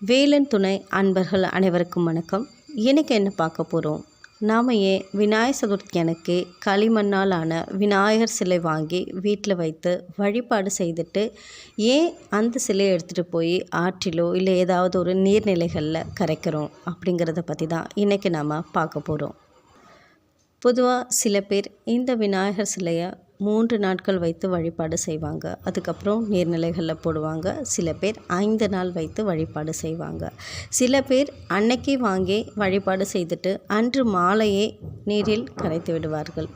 வேலன் துணை அன்பர்கள் அனைவருக்கும் வணக்கம். இன்னைக்கு என்ன பார்க்க போகிறோம் நாம் ஏன் விநாயகர் சதுர்த்தி அன்னைக்கு களிமண்ணால் ஆன விநாயகர் சிலை வாங்கி வீட்டில் வைத்து வழிபாடு செய்துட்டு ஏன் அந்த சிலையை எடுத்துகிட்டு போய் ஆற்றிலோ இல்லை ஏதாவது ஒரு நீர்நிலைகளில் கரைக்கிறோம் அப்படிங்கிறத பற்றி தான் இன்றைக்கி நாம் பார்க்க போகிறோம் பொதுவாக சில பேர் இந்த விநாயகர் சிலையை மூன்று நாட்கள் வைத்து வழிபாடு செய்வாங்க. அதுக்கப்புறம் நீர்நிலைகளில் போடுவாங்க. சில பேர் ஐந்து நாள் வைத்து வழிபாடு செய்வாங்க. சில பேர் அன்னைக்கே வாங்கி வழிபாடு செய்துட்டு அன்று மாலையே நீரில் கரைத்து விடுவார்கள்.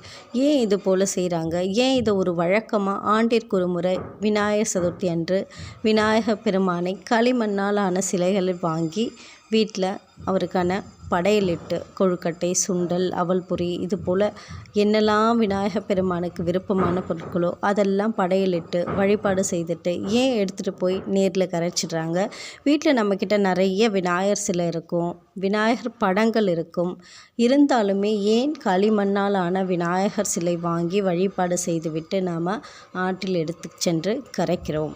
ஏன் இது போல் செய்கிறாங்க ஏன் இதை ஒரு வழக்கமாக ஆண்டிற்கு ஒரு முறை விநாயகர் சதுர்த்தி அன்று விநாயகர் பெருமானை களிமண்ணால் ஆன சிலைகளை வாங்கி வீட்டில் அவருக்கான படையலிட்டு கொழுக்கட்டை சுண்டல் அவல் பொரி இது போல் என்னெல்லாம் விநாயக பெருமானுக்கு விருப்பமான பொருட்களோ அதெல்லாம் படையலிட்டு வழிபாடு செய்துட்டு ஏன் எடுத்துகிட்டு போய் நேரில் கரைச்சிடுறாங்க? வீட்டில் நம்மக்கிட்ட நிறைய விநாயகர் சிலை இருக்கும் விநாயகர் படங்கள் இருக்கும். இருந்தாலுமே ஏன் களிமண்ணால் ஆன விநாயகர் சிலை வாங்கி வழிபாடு செய்துவிட்டு நாம் ஆற்றில் எடுத்து சென்று கரைக்கிறோம்?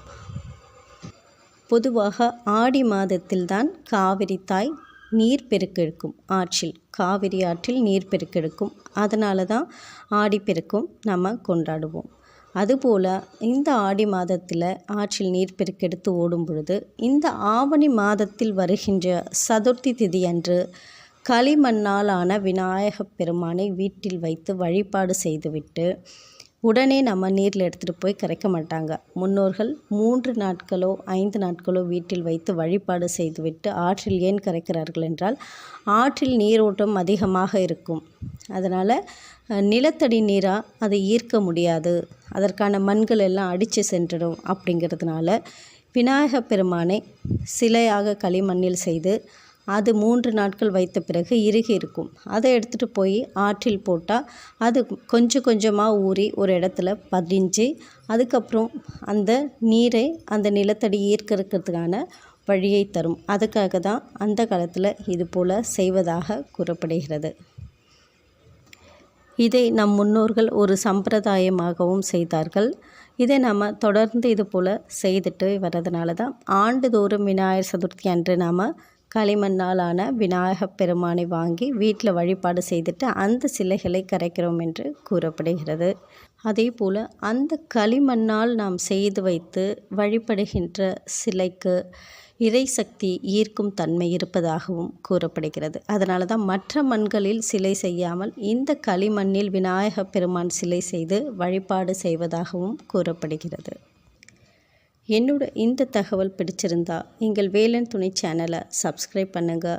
பொதுவாக ஆடி மாதத்தில்தான் காவிரி தாய் நீர் பெருக்கெடுக்கும் ஆற்றில் காவிரி ஆற்றில் நீர் பெருக்கெடுக்கும் அதனால தான் ஆடிப்பெருக்கும் நம்ம கொண்டாடுவோம். அதுபோல் இந்த ஆடி மாதத்தில் ஆற்றில் நீர் பெருக்கெடுத்து ஓடும் பொழுது இந்த ஆவணி மாதத்தில் வருகின்ற சதுர்த்தி திதி அன்று களிமண்ணாலான விநாயகப் பெருமானை வீட்டில் வைத்து வழிபாடு செய்துவிட்டு உடனே நம்ம நீரில் எடுத்துகிட்டு போய் கரைக்க மாட்டாங்க. முன்னோர்கள் மூன்று நாட்களோ ஐந்து நாட்களோ வீட்டில் வைத்து வழிபாடு செய்துவிட்டு ஆற்றில் ஏன் கரைக்கிறார்கள் என்றால் ஆற்றில் நீரோட்டம் அதிகமாக இருக்கும். அதனால் நிலத்தடி நீராக அதை ஈர்க்க முடியாது. அதற்கான மண்கள் எல்லாம் அடித்து சென்றிடும் அப்படிங்கிறதுனால விநாயகப் பெருமானை சிலையாக களிமண்ணில் செய்து அது மூன்று நாட்கள் வைத்த பிறகு இறுகி இருக்கும். அதை எடுத்துகிட்டு போய் ஆற்றில் போட்டால் அது கொஞ்சம் கொஞ்சமாக ஊறி ஒரு இடத்துல பதிஞ்சு அதுக்கப்புறம் அந்த நீரை அந்த நிலத்தடி ஈர்க்கிறதுக்கான வழியை தரும். அதுக்காக தான் அந்த காலத்தில் இது போல் செய்வதாக கூறப்படுகிறது. இதை நம் முன்னோர்கள் ஒரு சம்பிரதாயமாகவும் செய்தார்கள். இதை நம்ம தொடர்ந்து இது போல் செய்துட்டு வர்றதுனால தான் ஆண்டுதோறும் விநாயகர் சதுர்த்தி அன்று நாம் களிமண்ணாலான விநாயகப் பெருமானை வாங்கி வீட்டில் வழிபாடு செய்துட்டு அந்த சிலைகளை கரைக்கிறோம் என்று கூறப்படுகிறது. அதே போல் அந்த களிமண்ணால் நாம் செய்து வைத்து வழிபடுகின்ற சிலைக்கு இறை சக்தி ஈர்க்கும் தன்மை இருப்பதாகவும் கூறப்படுகிறது. அதனால தான் மற்ற மண்களில் சிலை செய்யாமல் இந்த களிமண்ணில் விநாயகப் பெருமான் சிலை செய்து வழிபாடு செய்வதாகவும் கூறப்படுகிறது. என்னோட இந்த தகவல் பிடிச்சிருந்தா எங்கள் வேலன் துணை சேனலை சப்ஸ்கிரைப் பண்ணுங்கள்